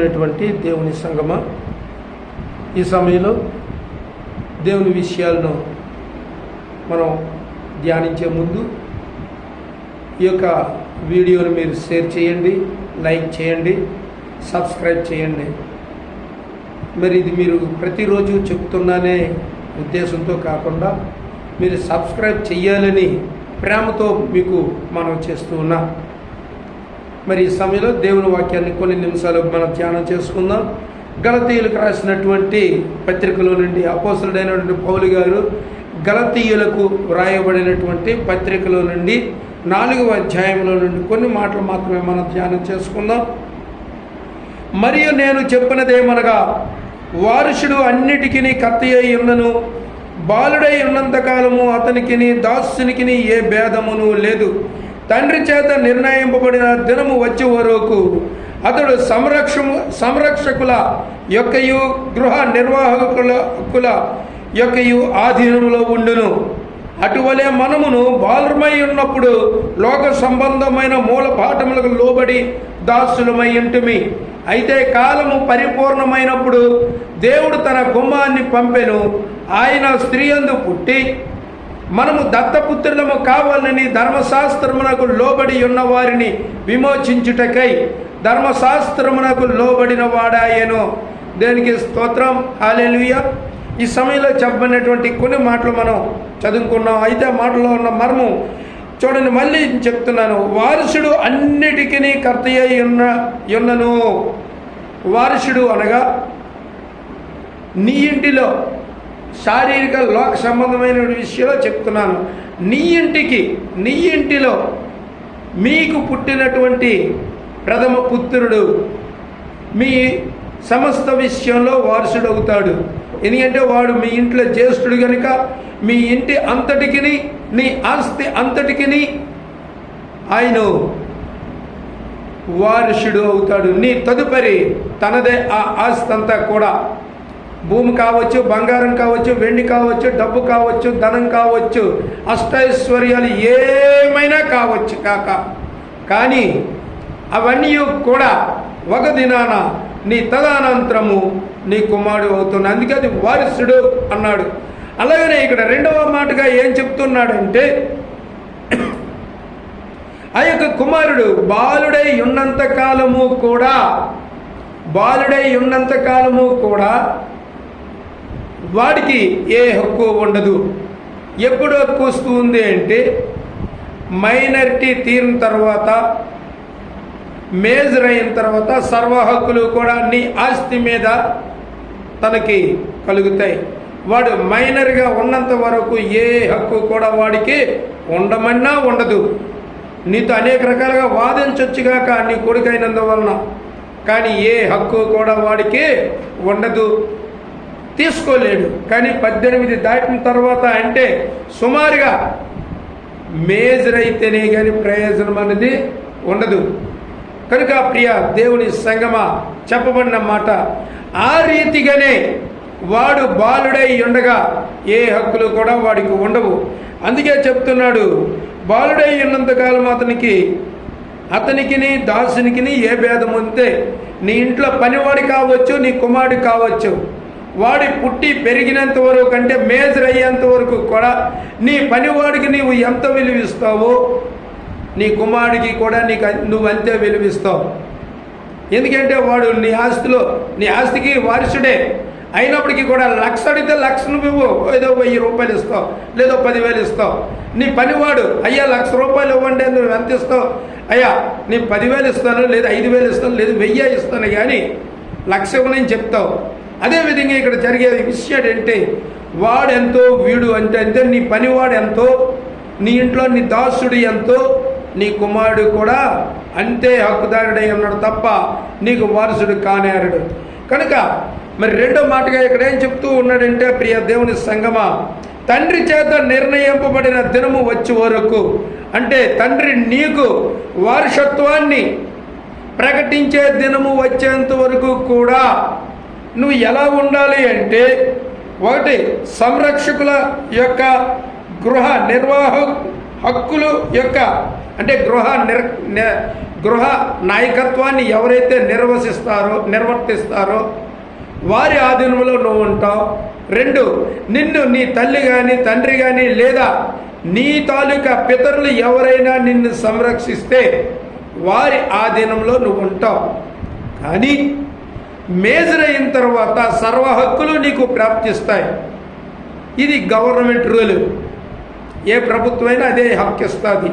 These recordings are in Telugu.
అనేటువంటి దేవుని సంగమ. ఈ సమయంలో దేవుని విషయాలను మనం ధ్యానించే ముందు ఈ యొక్క వీడియోని మీరు షేర్ చేయండి లైక్ చేయండి సబ్స్క్రైబ్ చేయండి. మరి ఇది మీరు ప్రతిరోజు చెప్తున్నానే ఉద్దేశంతో కాకుండా మీరు సబ్స్క్రైబ్ చేయాలని ప్రేమతో మీకు మనం చేస్తూ ఉన్నాం. మరి ఈ సమయంలో దేవుని వాక్యాన్ని కొన్ని నిమిషాలు మనం ధ్యానం చేసుకుందాం. గలతీయులకు రాసినటువంటి పత్రికలో నుండి అపోసరుడైనటువంటి పౌలు గారు గలతీయులకు వ్రాయబడినటువంటి పత్రికలో నుండి నాలుగవ అధ్యాయంలో నుండి కొన్ని మాటలు మాత్రమే మనం ధ్యానం చేసుకుందాం. మరియు నేను చెప్పినదేమనగా వారసుడు అన్నిటికీ కత్తి అయి ఉన్నను బాలుడై ఉన్నంతకాలము అతనికిని దాసునికిని ఏ భేదమును లేదు. తండ్రి చేత నిర్ణయింపబడిన దినము వచ్చే వరకు అతడు సంరక్షము సంరక్షకుల యొక్కయు గృహ నిర్వాహకుల కుల యొక్కయు ఆధీనంలో ఉండును. అటువలే మనమును బాలురమై ఉన్నప్పుడు లోక సంబంధమైన మూల పాఠములకు లోబడి దాసులమై ఇంటిమి అయితే కాలము పరిపూర్ణమైనప్పుడు దేవుడు తన గుమ్మాన్ని పంపెను. ఆయన స్త్రీయందు పుట్టి మనము దత్తపుత్రులము కావాలని ధర్మశాస్త్రమునకు లోబడి ఉన్న వారిని విమోచించుటకై ధర్మశాస్త్రమునకు లోబడిన వాడాయేను. దేనికి స్తోత్రం. హాలేలుయ ఈ సమయంలో చెప్పబడినటువంటి కొన్ని మాటలు మనం చదువుకున్నాం. అయితే మాటలో ఉన్న మర్మం చూడండి మళ్ళీ చెప్తున్నాను. వారసుడు అన్నిటికీ కర్త అయి ఉన్న ఉన్నను. వారసుడు అనగా నీ ఇంటిలో శారీరక లోక సంబంధమైన విషయంలో చెప్తున్నాను. నీ ఇంటికి నీ ఇంటిలో మీకు పుట్టినటువంటి ప్రథమ పుత్రుడు మీ సమస్త విషయంలో వారసుడు అవుతాడు ఎందుకంటే వాడు మీ ఇంట్లో జ్యేష్ఠుడు కనుక మీ ఇంటి అంతటికిని నీ ఆస్తి అంతటికిని ఆయన వారసుడు అవుతాడు. నీ తదుపరి తనదే ఆ ఆస్తి అంతా కూడా. భూమి కావచ్చు బంగారం కావచ్చు వెండి కావచ్చు డబ్బు కావచ్చు ధనం కావచ్చు అష్టైశ్వర్యాలు ఏమైనా కావచ్చు కాక. కానీ అవన్నీ కూడా ఒక దినాన నీ తదానంతరము నీ కుమారుడు అవుతుంది అందుకే అది వారసుడు అన్నాడు. అలాగనే ఇక్కడ రెండవ మాటగా ఏం చెప్తున్నాడంటే ఆ యొక్క కుమారుడు బాలుడై ఉన్నంత కాలము కూడా బాలుడై ఉన్నంత కాలము కూడా వాడికి ఏ హక్కు ఉండదు. ఎప్పుడు హక్కు వస్తుంది అంటే మైనారిటీ తీరిన తర్వాత మేజర్ అయిన తర్వాత సర్వ హక్కులు కూడా నీ ఆస్తి మీద తనకి కలుగుతాయి. వాడు మైనర్గా ఉన్నంత వరకు ఏ హక్కు కూడా వాడికి ఉండమన్నా ఉండదు. నీతో అనేక రకాలుగా వాదించొచ్చుగాక నీ కొడుకైనందువలన. కానీ ఏ హక్కు కూడా వాడికి ఉండదు. తీసుకోలేడు. కానీ పద్దెనిమిది దాటిన తర్వాత అంటే సుమారుగా మేజర్ అయితేనే కానీ ప్రయోజనం అనేది ఉండదు. కనుక ప్రియ దేవుని సంగమ చెప్పబడిన మాట ఆ రీతిగానే వాడు బాలుడై ఉండగా ఏ హక్కులు కూడా వాడికి ఉండవు. అందుకే చెప్తున్నాడు బాలుడై ఉన్నంతకాలం అతనికి అతనికిని దాసునికిని ఏ భేదం ఉంటే నీ ఇంట్లో పనివాడు కావచ్చు నీ కుమారుడు కావచ్చు వాడి పుట్టి పెరిగినంత వరకు అంటే మేజర్ అయ్యేంత వరకు కూడా నీ పనివాడికి నీవు ఎంత విలువిస్తావో నీ కుమారుడికి కూడా నీకు నువ్వు అంతే విలువిస్తావు ఎందుకంటే వాడు నీ ఆస్తిలో నీ ఆస్తికి వారసుడే. అయినప్పటికీ కూడా లక్ష అడిగితే లక్ష నువ్వు ఏదో వెయ్యి రూపాయలు ఇస్తావు లేదో పదివేలు ఇస్తావు. నీ పనివాడు అయ్యా లక్ష రూపాయలు ఇవ్వండి నువ్వు ఎంత ఇస్తావు? అయ్యా నీ పదివేలు ఇస్తాను లేదా ఐదు వేలు ఇస్తాను లేదు వెయ్యి ఇస్తాను కానీ లక్ష ఇవ్వనని చెప్తావు. అదేవిధంగా ఇక్కడ జరిగే విషయం ఏంటంటే వాడెంతో వీడు అంటే అంటే నీ పనివాడు ఎంతో నీ ఇంట్లో నీ దాసుడు ఎంతో నీ కుమారుడు కూడా అంతే హక్కుదారుడై ఉన్నాడు తప్ప నీకు వారసుడు కానేరడు కనుక మరి రెండో మాటగా ఇక్కడ ఏం చెప్తూ ఉన్నాడంటే ప్రియ దేవుని సంగమ తండ్రి చేత నిర్ణయింపబడిన దినము వచ్చే వరకు అంటే తండ్రి నీకు వారసత్వాన్ని ప్రకటించే దినము వచ్చేంత వరకు కూడా నువ్వు ఎలా ఉండాలి అంటే ఒకటి సంరక్షకుల యొక్క గృహ నిర్వాహ హక్కులు యొక్క అంటే గృహ నిర్ గృహ నాయకత్వాన్ని ఎవరైతే నిర్వసిస్తారో నిర్వర్తిస్తారో వారి ఆధీనంలో నువ్వు ఉంటావు. రెండు నిన్ను నీ తల్లి కానీ తండ్రి కానీ లేదా నీ తాలూకా పితరులు ఎవరైనా నిన్ను సంరక్షిస్తే వారి ఆధీనంలో నువ్వు ఉంటావు. కానీ మేజర్ అయిన తర్వాత సర్వ హక్కులు నీకు ప్రాప్తిస్తాయి. ఇది గవర్నమెంట్ రూల్. ఏ ప్రభుత్వమైనా అదే హక్కు ఇస్తుంది.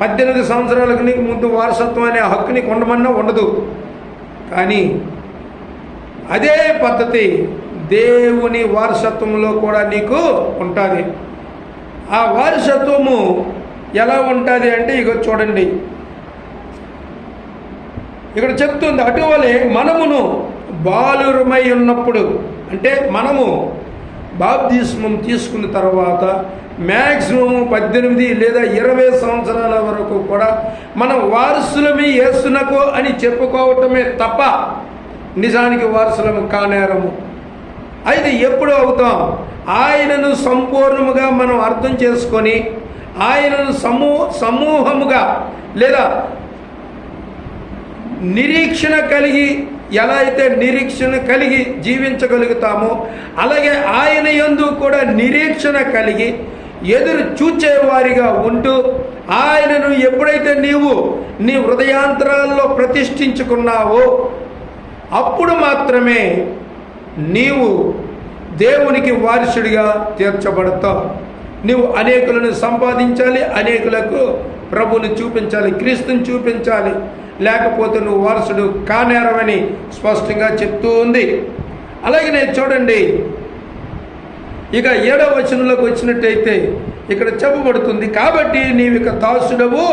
పద్దెనిమిది సంవత్సరాలకు నీకు ముందు వారసత్వం అనే హక్కు నీకు ఉండమన్నా ఉండదు. కానీ అదే పద్ధతి దేవుని వారసత్వంలో కూడా నీకు ఉంటుంది. ఆ వారసత్వము ఎలా ఉంటుంది అంటే ఇక చూడండి. ఇక్కడ చెప్తుంది అటువలే మనమును బాలురమై ఉన్నప్పుడు అంటే మనము బాప్తీస్మం తీసుకున్న తర్వాత మ్యాక్సిమం పద్దెనిమిది లేదా ఇరవై సంవత్సరాల వరకు కూడా మనం వారసులమి వేస్తున్నకో అని చెప్పుకోవటమే తప్ప నిజానికి వారసులము కానేరము. అయితే ఎప్పుడు అవుతాం? ఆయనను సంపూర్ణముగా మనం అర్థం చేసుకొని ఆయనను సమూ సమూహముగా లేదా నిరీక్షణ కలిగి ఎలా అయితే నిరీక్షణ కలిగి జీవించగలుగుతామో అలాగే ఆయన యందు కూడా నిరీక్షణ కలిగి ఎదురు చూచేవారిగా ఉంటూ ఆయనను ఎప్పుడైతే నీవు నీ హృదయాంతరాల్లో ప్రతిష్ఠించుకున్నావో అప్పుడు మాత్రమే నీవు దేవునికి వారసుడిగా తీర్చబడతావు. నీవు అనేకులను సంపాదించాలి అనేకులకు ప్రభుని చూపించాలి క్రీస్తుని చూపించాలి. లేకపోతే నువ్వు వారసుడు కానేరవని స్పష్టంగా చెప్తూ ఉంది. అలాగే నేను చూడండి ఇక ఏడవ వచనంలోకి వచ్చినట్టయితే ఇక్కడ చెప్పబడుతుంది కాబట్టి నీవు ఇక దాసుడవు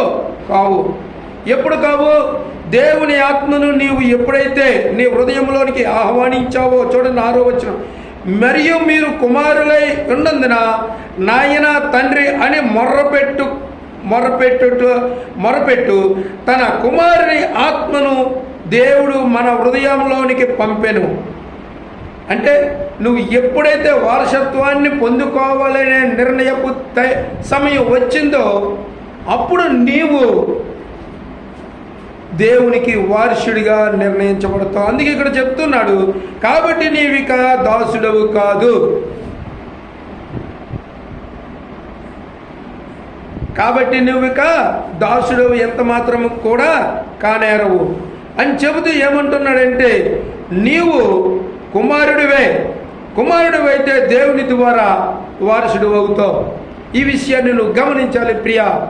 కావు. ఎప్పుడు కావు? దేవుని ఆత్మను నీవు ఎప్పుడైతే నీ హృదయంలోనికి ఆహ్వానించావో చూడండి ఆరో వచనం మరియు మీరు కుమారులై ఉన్నందున నాయన తండ్రి అని మొర్రపెట్టు మొరపెట్టుట మొరపెట్టు. తన కుమారుని ఆత్మను దేవుడు మన హృదయంలోనికి పంపెను. అంటే నువ్వు ఎప్పుడైతే వారసత్వాన్ని పొందుకోవాలనే నిర్ణయపు త- సమయం వచ్చిందో అప్పుడు నీవు దేవునికి వారసుడిగా నిర్ణయించబడతావు. అందుకే ఇక్కడ చెప్తున్నాడు కాబట్టి నీవిక దాసుడవు కాదు. కాబట్టి నువ్వు ఇక దాసుడు ఎంత మాత్రం కూడా కానేరవు. అని చెబుతూ ఏమంటున్నాడంటే నీవు కుమారుడివే. కుమారుడివైతే దేవుని ద్వారా వారసుడు అవుతావు. ఈ విషయాన్ని నువ్వు గమనించాలి ప్రియా.